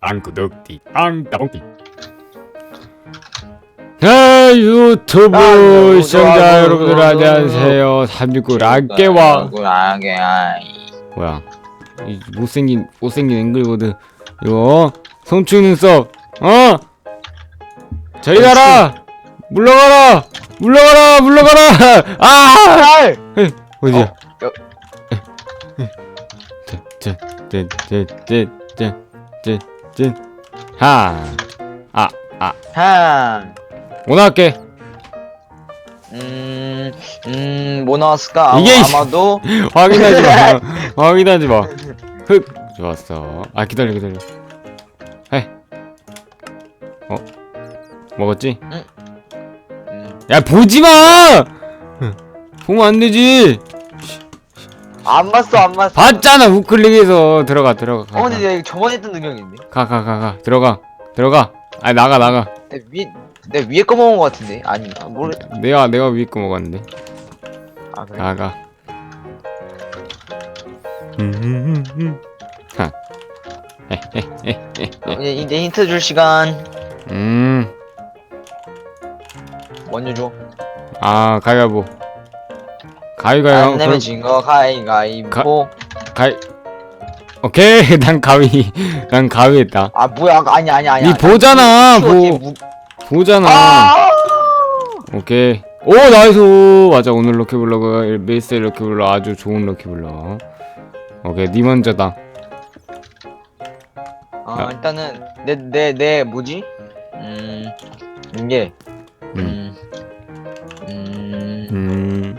빵구덕띠 빵따봉띠 네 유튜브 아, 네, 시청자 좋아, 여러분들 안녕하세요. 369 락게와. 락게와 뭐야? 이 못생긴 못생긴 앵글보드. 이거 송충 눈썹. 어? 저리 가라! 물러가라! 물러가라! 물러가라! 아! 날 어디야? 어, 여- 짠짠짠짠짠짠 하한 오늘 할게? 음, 음, 뭐 나왔을까? 이게 아마, 아마도? 확인하지 마. 확인하지 마 흑 좋았어. 아 기다려 기다려. 해. 어? 먹었지? 음, 야 보지 마! 보면 안 되지 안 봤어, 안 봤어. 봤잖아 우클릭해서 들어가 들어가 어, 근데 내가 저번에 했던 능력인데. 가가 가 가 들어가 들어가 아 나가 나가 내 위에, 내 위에 거 먹은 거 같은데. 아닌가? 모르. 내가 내가 위에 거 먹었는데 아, 그래. 가가 음, 하 이제, 이제 힌트 줄 시간. 음, 먼저 줘. 아 가위바위보 가위가위 안 그럼 내면 진거 가위가위보. 가위 오케이 난 가위 난 가위 했다 아, 뭐야? 아니, 아니, 아니. 니 보잖아, 보. 무- 보잖아 아! 오케이 오 나이스 맞아 오늘 럭키블럭은 메이스 럭키블럭 아주 좋은 럭키블럭 오케이 니 먼저다 아, 일단은 내 내 내 뭐지? 음 이게 음. 음, 음, 음,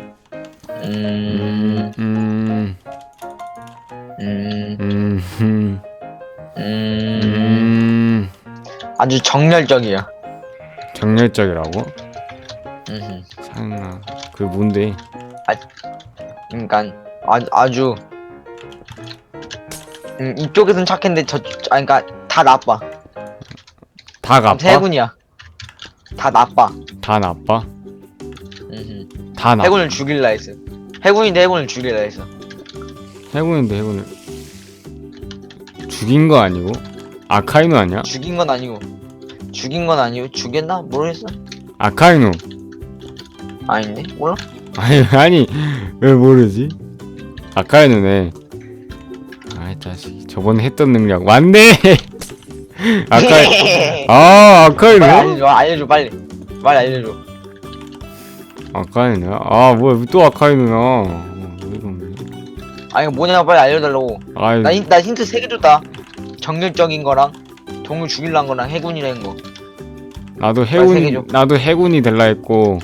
아주 정열적이야. 정열적이라고? 음, 상나 그 뭔데? 그러니까 아주 아주 음, 이쪽에선 착했는데 저, 아, 그러니까 다 나빠. 다 나빠? 해군이야. 다 나빠. 다 나빠? 음, 다 나빠 해군을 죽일라 했어. 해군인데 해군을 죽일라 했어. 해군인데 해군을 죽인 거 아니고? 아카이누 아니야? 죽인 건 아니고. 죽인 건 아니고 죽였나? 모르겠어. 아카이누 아닌데? 몰라. 아니 아니 왜 모르지? 아카이누네. 아이 자식. 저번에 했던 능력. 맞네! 아카이 아 빨리 아카이누? 알려줘 알려줘 빨리. 빨리 알려줘. 아카이누야? 아 뭐야 또 아카이누야? 어, 아니 이거 뭐냐 빨리 알려달라고. 아이 나, 힌, 나 힌트 3개 줬다 정열적인 거랑 동물 죽일란 거랑 해군이라는 거 나도 해군 줘. 나도 해군이 될라 했고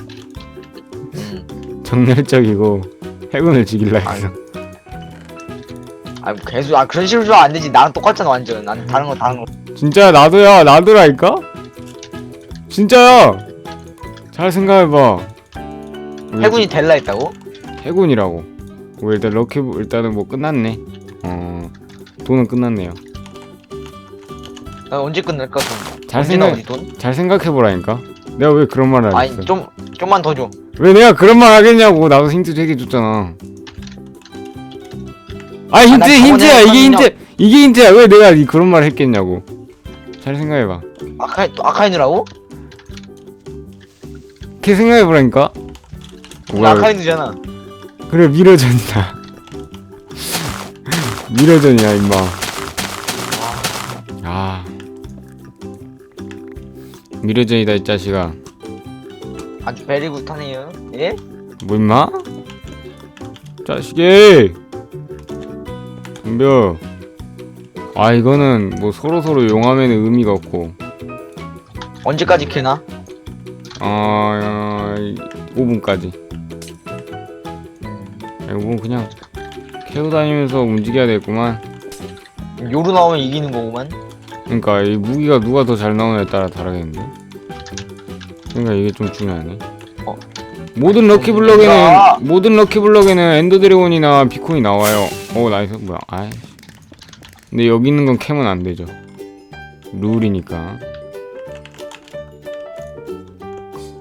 음. 정열적이고 해군을 죽일라 했어 아 계속 아 그런 식으로 주면 안 되지 나랑 똑같잖아 완전 난 다른 거 다른 거 진짜야 나도야 나도라니까? 진짜야 잘 생각해봐 왜 해군이 될라 했다고? 해군이라고. 뭐 일단 럭키 일단은 뭐 끝났네. 어 돈은 끝났네요. 나 언제 끝날 것 같은데 잘 언제 생각 나오지 돈? 잘 생각해 보라니까. 내가 왜 그런 말을 아니 하겠어? 좀 좀만 더 줘 왜 내가 그런 말 하겠냐고. 나도 힌트 되게 줬잖아. 아 힌트 나 저번에 힌트야 이게 했거든요. 힌트 이게 힌트야 왜 내가 이 그런 말 했겠냐고. 잘 생각해봐. 아카이 또 아카이누라고? 이렇게 생각해 보라니까. 나 아카이누잖아 그래 미러전이다. 미러전이야 임마. 미러전이다 이 자식아. 아주 베리 굿하네요 예? 뭐 임마? 자식이 덤벼 아 이거는 뭐 서로서로 용하면 의미가 없고 언제까지 캐나? 아 5분까지 5분 그냥 캐고 다니면서 움직여야 되겠구만 요로 나오면 이기는 거구만 그러니까 이 무기가 누가 더 잘 나오냐에 따라 다르겠는데? 그러니까 이게 좀 중요하네. 어. 모든 럭키 블럭에는 뭔가. 모든 럭키 블럭에는 엔더 드래곤이나 비콘이 나와요. 어 나이스. 뭐야? 아이. 근데 여기 있는 건 캐면 안 되죠. 룰이니까.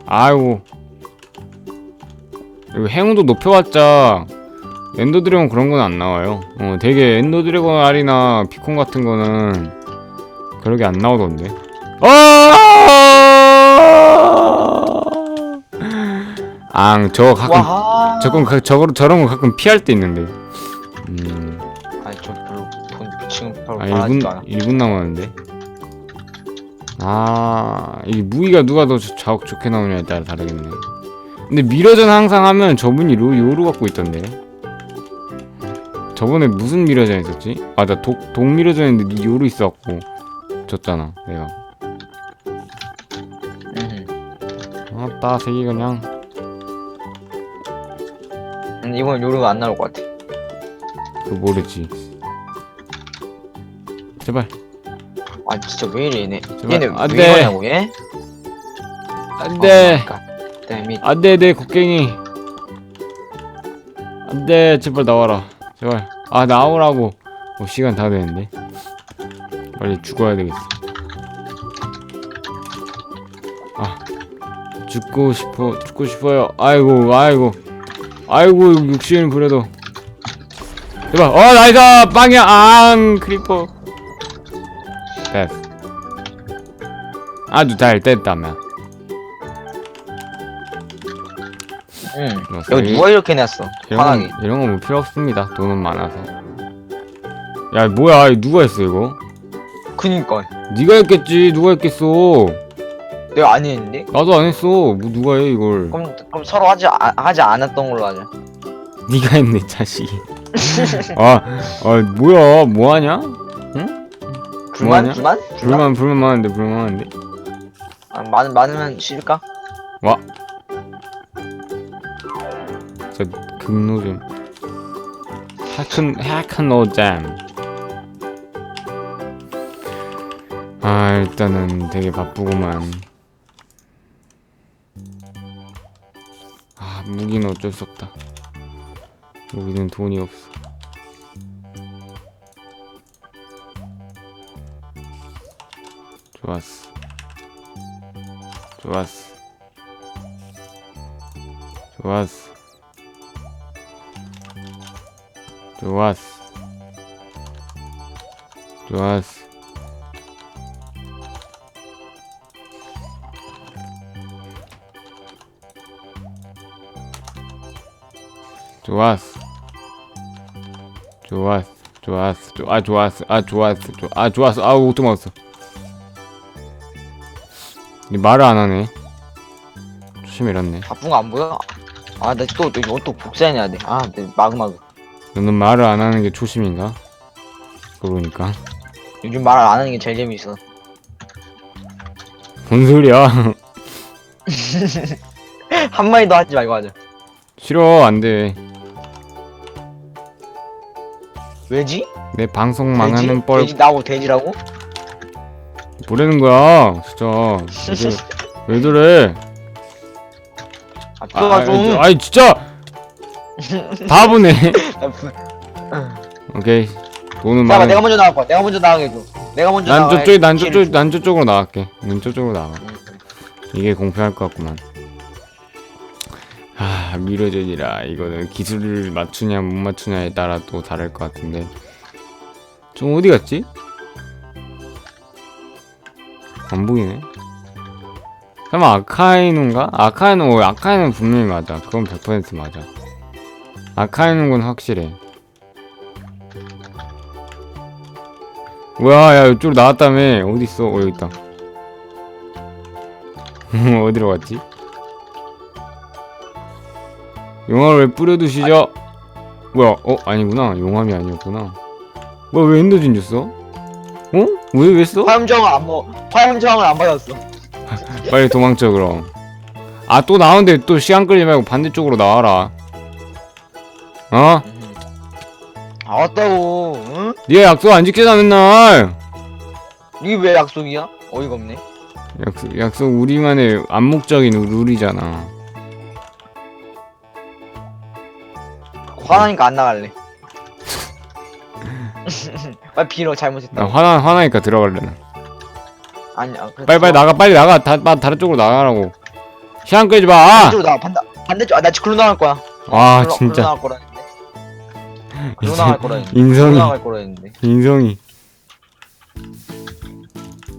아이고 이거 행운도 높여봤자 엔더 드래곤 그런 건 안 나와요. 어 되게 엔더 드래곤 알이나 비콘 같은 거는 그러게 안 나오던데. 아! 앙, 저거 가끔 와. 저건 가, 저거 저런 거 가끔 피할 때 있는데. 음. 아니 저 별로 돈 지금 별로 아, 바라지도 1분 않아. 1분 남았는데. 아, 이 무기가 누가 더 좋- 좋- 좋게 나오냐에 따라 다르겠네. 근데 미러전 항상 하면 저분이 로, 요루 갖고 있던데. 저번에 무슨 미러전 했었지? 맞아, 독, 독 미러전 했는데 니 요루 있어갖고 졌잖아, 내가. 음. 아따, 세계 그냥. 근데 이번 요루가 안 나올 것 같아. 그 모르지. 제발. 아 진짜 왜 이래 얘네. 제발. 얘네 안 왜 돼. 이러냐고 얘? 안 돼. 땜이 안 돼, 내 곡괭이. 안 돼, 제발 나와라. 제발. 아, 나오라고. 어, 시간 다 되는데. 빨리 죽어야 되겠어. 아, 죽고 싶어, 죽고 싶어요. 아이고, 아이고. 아이고, 육신 부려도. 제발, 어, 나이스! 빵이야! 앙! 크리퍼. 됐어. 아주 잘 됐다며. 응. 여기 누가 이렇게 냈어? 이런 화나게. 건, 이런 건 뭐 필요 없습니다. 돈은 많아서. 야, 뭐야? 이거 누가 했어, 이거? 그니까 네가 했겠지. 누가 했겠어? 내가 안 했는데. 나도 안 했어. 뭐 누가 해, 이걸? 그럼 그럼 서로 하지 아, 하지 않았던 걸로 하자. 네가 했네, 자식이. 아, 아, 뭐야? 뭐 하냐? 불만 뭐하냐? 불만? 불만 불만 많은데 불만 많은데. 아, 많 많으면 싫을까? 저 극노 좀. 해큰 해큰 노잼. 아, 일단은 되게 바쁘구만. 아, 무기는 어쩔 수 없다. 무기는 돈이 없어. 좋았어. 좋았어. 좋았어. 좋았어. 좋았어. 좋았어. 좋았어. 좋았어. 좋- 아 좋았어. 아 좋았어. 좋- 아 좋았어. 아우 또 먹었어. 니 말을 안 하네. 조심 이렇네. 바쁜 거 안 보여? 아, 나 또 이거 또 복사해내야 돼. 아, 내 마그마그. 너는 말을 안 하는 게 초심인가? 그러니까. 요즘 말 안 하는 게 제일 재밌어. 뭔 소리야? 한 마디도 하지 말고 하자. 싫어 안 돼. 왜지? 내 방송? 망하는 뻘 돼지 나하고 돼지라고? 뭐라는 거야? 진짜. 왜, 왜 저래? 아, 아, 좀. 아이 진짜 바보네. 아, 부- 오케이. 돈은 잠깐만, 많은. 내가 먼저 나갈 거야. 내가 먼저 나가게 해줘. 내가 먼저 난 나가야 저쪽 난 기회를 저쪽 줘. 난 저쪽으로 나갈게. 난 저쪽으로 나가. 응. 이게 공평할 것 같구만. 아 미러전이라 이거는 기술을 맞추냐 못 맞추냐에 따라 또 다를 것 같은데. 좀 어디 갔지? 안 보이네. 설마 아카이누인가? 아카이누 어, 아카이누 분명히 맞아. 그건 100% 맞아. 아카이누인 건 확실해. 뭐야 야 이쪽으로 나왔다며 어디 있어? 어 여기 있다. 어디로 갔지? 용암을 왜 뿌려두시죠? 뭐야? 어 아니구나 용암이 아니었구나. 뭐야 왜 엔더진 줬어? 어? 왜 왜 써? 화염정을 안 먹, 화염정을 안 받았어. 빨리 도망쳐 그럼. 아 또 나오는데 또 시간 끌지 말고 반대쪽으로 나와라. 어? 아, 왔다고, 응? 니가 약속 안 지키잖아 맨날. 이게 왜 약속이야? 어이가 없네. 약속, 약속 우리만의 암묵적인 룰이잖아. 화나니까 안 나갈래. 빨리 빌어, 잘못했다. 나 화나 화나니까 들어갈래. 나. 아니야. 그래, 빨리 빨리 나가 빨리 나가 다, 다 다른 쪽으로 나가라고. 시간 끌지 마. 아, 반대쪽으로 나가, 반대, 반대쪽, 아, 나 지금 글로 나갈 거야. 아 글로, 글로 진짜 나갈 거라 했는데. 글로 나갈 거라 했는데. 글로 인성이 나갈 거라 했는데. 인성이.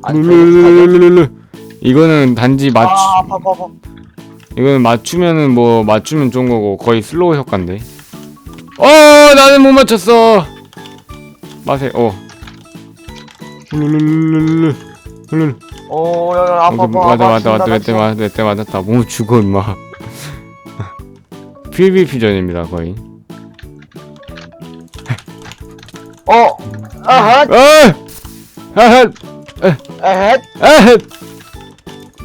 아니, 룰루루루루루. 이거는 단지 맞추 아 아파 아파 아파 이거는 맞추면은 뭐 맞추면 좋은 거고 거의 슬로우 효과인데. 어 나는 못 맞췄어. 마세 어. 룰루루루루루. 룰루. 오 야 야 아파 아파 맞아 아파, 맞아 맞아 나 맞다 맞다 맞다 맞았다. 뭐 죽어 임마. PVP전입니다 거의. 어 아하 아! 아핫! 에헷 아핫!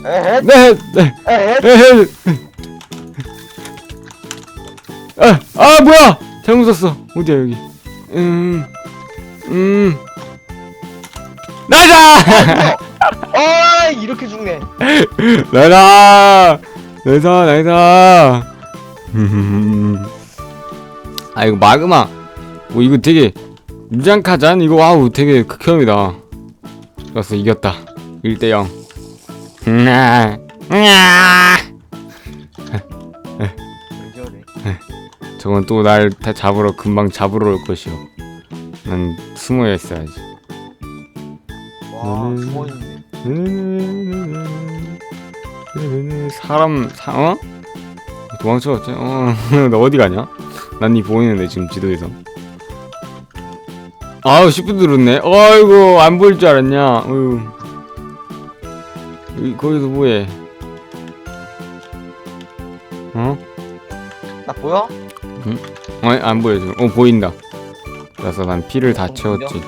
에헷 네! 네! 에헷 에헤. 아, 아 뭐야? 잘못 썼어. 어디야 여기? 음, 음. 나이다! 아 이렇게 죽네 나이다! 나이다, 나이다. 아 이거 마그마. 뭐 이거 되게 무장카잔 이거 와우 되게 극혐이다. 좋았어 이겼다. 1대 0. 나, 나. 저건 또 날 다 잡으러 금방 잡으러 올 것이오. 난 숨어 있어야지. 와 음. 숨어 있네 사람 사 어? 도망쳐 어째? 어, 너 어디 가냐? 난 니 보이는데 지금 지도에서. 아우 10분 들었네. 아이고 안 보일 줄 알았냐? 여기 거기서 뭐해? 어? 나 보여? 아니 안 보여 지금. 어 보인다. 그래서 난 피를 다 어, 채웠지.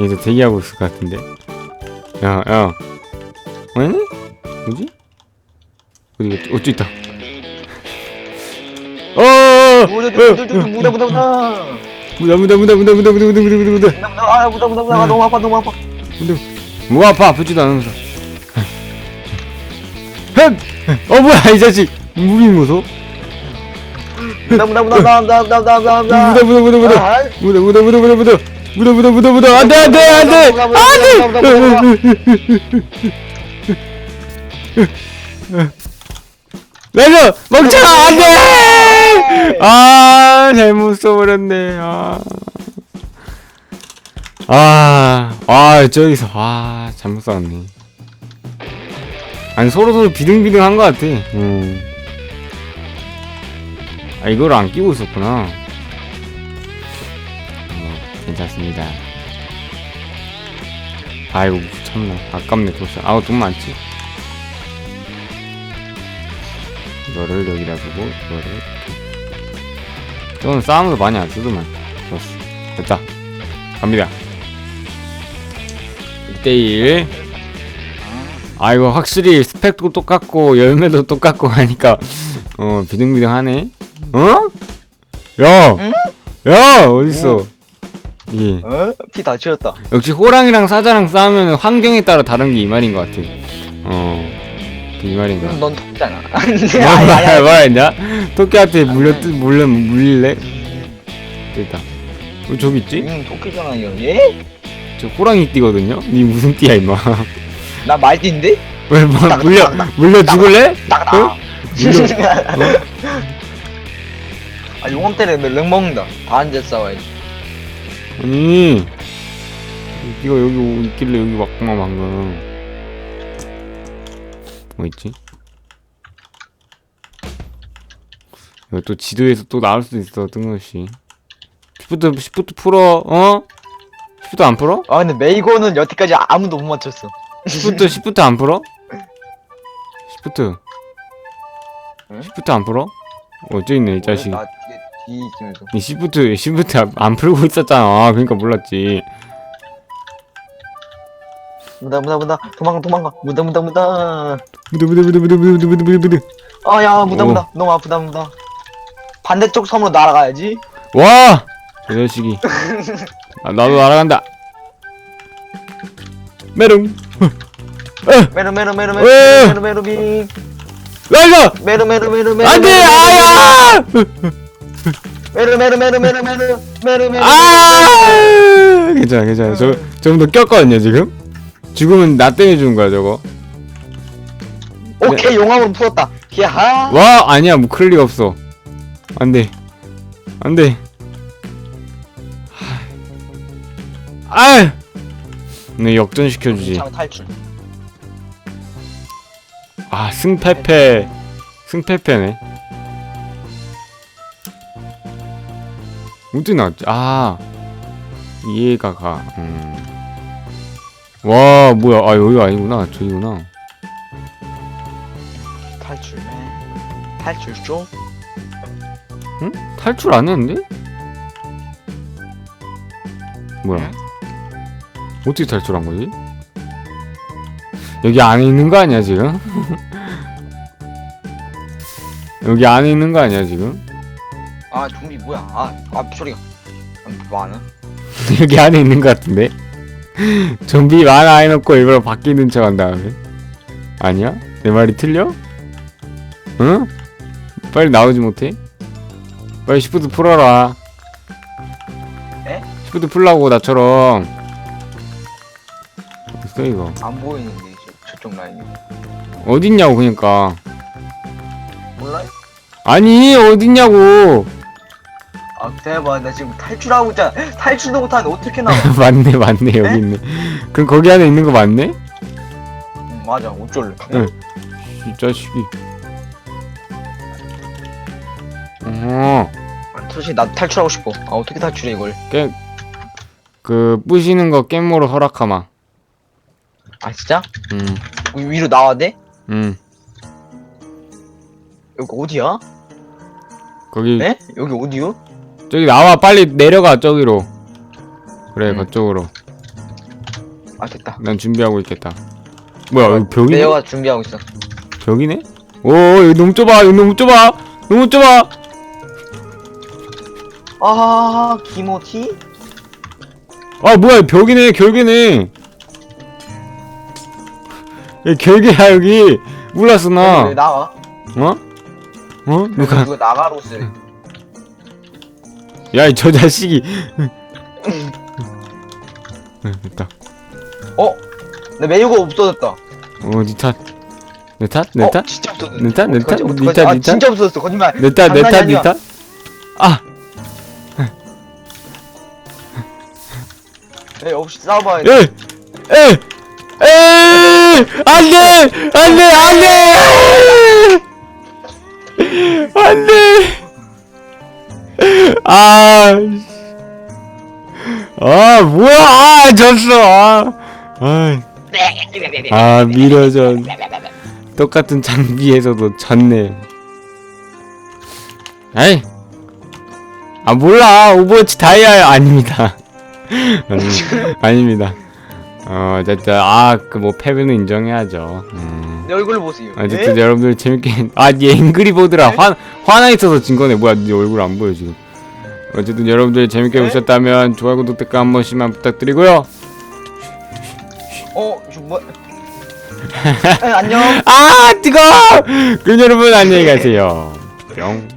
이제 대기하고 있을 것 같은데. 야 야. 아니? 뭐지? 어디 갔지? 어찌 있다. 어! 무다 무다 무다 무다 무다 무다 무다 무다 무다 무다 무다 무다 무다 무다 무다 아 무다 무다 무다 너무 아파 너무 아파 뭐 아파 아프지도 않으면서. 헷! 어 뭐야 이 자식 무빙 무서? 무다 무다 무다 무다 무다 무다 무다 무다 무다 무다 무다 아, 무다 무다 무다 무다 무다 무다 무다 무다 무다 안돼 안돼 안돼 내려 멍청아 안돼 아 잘못 써버렸네 아. 아, 아, 저기서, 아, 잘못 써왔네. 아니, 서로 서로 비등비등 한 것 같아. 음. 아, 이걸 안 끼고 있었구나. 어, 괜찮습니다. 아이고, 참나. 아깝네, 도시. 아우, 돈 많지. 이거를 여기다 두고, 이거를. 저는 싸움도 많이 안 쓰더만. 좋았어. 됐다. 갑니다. 1대1. 아, 이거 확실히 스펙도 똑같고, 열매도 똑같고 하니까, 어, 비등비등하네. 어? 야! 야! 어딨어? 이게. 어? 피다 치웠다 역시 호랑이랑 사자랑 싸우면 환경에 따라 다른 게 이 말인 것 같아. 어. 그이 말인가? 그럼 넌 톡잖아 뭐, 뭐, 뭐라 했냐? 토끼한테 물려, 뜨, 물려, 물릴래? 됐다. 어, 저기 있지? 응 토끼잖아 이거 예? 저 호랑이 띠거든요? 니 무슨 띠야, 임마. 나 말띠인데? 왜, 뭐, 물려, 물려 죽을래? 딱다 어? 물려, 아 용암 때문에 렉 먹는다 다 앉아 싸워야지 아니. 니가 여기 있길래 여기 왔구만, 방금. 뭐 있지? 이거 또 지도에서 또 나올 수도 있어, 뜬금없이. 시프트, 시프트 풀어, 어? 시프트 안 풀어? 아 근데 메이고는 여태까지 아무도 못 맞췄어 시프트, 시프트 안 풀어? 시프트. 응? 시프트 안 풀어? 어째 있네, 이 자식. 나 뒤에 있으면서 이 시프트, 시프트 안- 안 풀고 있었잖아. 그러니까 몰랐지. 무다 무다 무다 도망가 도망가 무다 무다 무다 무드 무드 무드 무드 무드 무드 무드 무드. 아야 무다 오. 무다 너무 아프다 무다 반대쪽 섬으로 날아가야지 와! 저 자식이. 아, 나도 날아간다. 메롱. 메르 메르 메르 어. 메르 메르 메르 비 라이가! 메르 메르 메르 메르 안 돼! 아야! 메르 메르 메르 메르 메르 메르 메르 아! 괜찮아, 괜찮아. 저, 좀더 꼈거든요, 지금? 죽으면 나 때문에 죽은 거야, 저거. 오케이 용암으로 풀었다 야하 와! 아니야, 뭐 그럴 리가 없어. 안 돼. 안 돼. 아! 네 역전시켜주지 참 탈출. 아 승패패 승패패네 어디 나왔지 아 이해가 가 음. 와 뭐야 아 여기가 아니구나 저기구나 탈출. 탈출 좀. 응? 탈출 안 했는데? 뭐야? 어떻게 탈출한 거지? 여기 안에 있는 거 아니야 지금? 여기 안에 있는 거 아니야 지금? 아 좀비 뭐야? 아, 아 소리가. 아, 많아. 여기 안에 있는 거 같은데? 좀비 많아 해놓고 일부러 바뀌는 척 한 다음에 아니야? 내 말이 틀려? 응? 빨리 나오지 못해? 빨리 시프트 풀어라 에? 시프트 풀라고 나처럼 어딨어 이거 안 보이는데 저, 저쪽 라인이. 어딨냐고 그니까 몰라요? 아니 어딨냐고 아 대박 나 지금 탈출하고 있잖아. 탈출도 못하는데 어떻게 나와? 맞네 맞네 여기 있네 그럼 거기 안에 있는 거 맞네? 응, 맞아 어쩔래? 응. 이 자식이 어 아, 솔직히 나 탈출하고 싶어. 아 어떻게 탈출해 이걸? 깨, 그, 부시는 거 깻모로 허락하마. 아 진짜? 음, 위- 위로 나와야 돼? 음. 여기 어디야? 거기, 네? 여기 어디요? 저기 나와, 빨리 내려가, 저기로. 그래, 음. 그쪽으로. 아 됐다. 난 준비하고 있겠다. 뭐야, 여기 벽이네? 내가 준비하고 있어. 벽이네? 오, 여기 너무 좁아, 여기 너무 좁아! 너무 좁아! 아 기모티? 아, 뭐야, 벽이네, 결계네! 여기 결계야, 여기! 몰랐어, 나. 왜 나와? 어? 어? 누가? 누가 나가로스? 야, 이 저 자식이. 응, 됐다. 어? 내 메뉴가 없어졌다. 어, 니 탓. 내 탓? 내 어, 탓? 진짜 없어졌어. 내 탓? 내 탓? 어떡하지? 니 어떡하지? 탓? 아 니 탓? 진짜 없어졌어. 거짓말. 내 탓, 내 장난이 탓, 니 아니야. 탓? 아! 에 없이 싸워봐야 에! 돼. 에! 에! 안 돼! 안 돼! 안 돼! 안 돼! 아! 아, 뭐야! 아, 졌어! 아! 아, 아 미러전. 똑같은 장비에서도 졌네. 에이! 아, 몰라! 오버워치 다이아 아닙니다. 아니, 아닙니다. 어, 어쨌든, 아, 그 뭐, 패배는 인정해야죠. 음. 내 얼굴 보세요. 어쨌든 네? 여러분들 재밌게 아, 니 앵그리보드라 화 화나 있어서 진 거네. 뭐야, 네 얼굴 안 보여 지금. 어쨌든 여러분들 재밌게 네? 보셨다면 좋아요, 구독, 댓글 한 번씩만 부탁드리고요. 어, 저 뭐? 에, 안녕. 아, 뜨거! 그럼 여러분 안녕히 가세요. 뿅.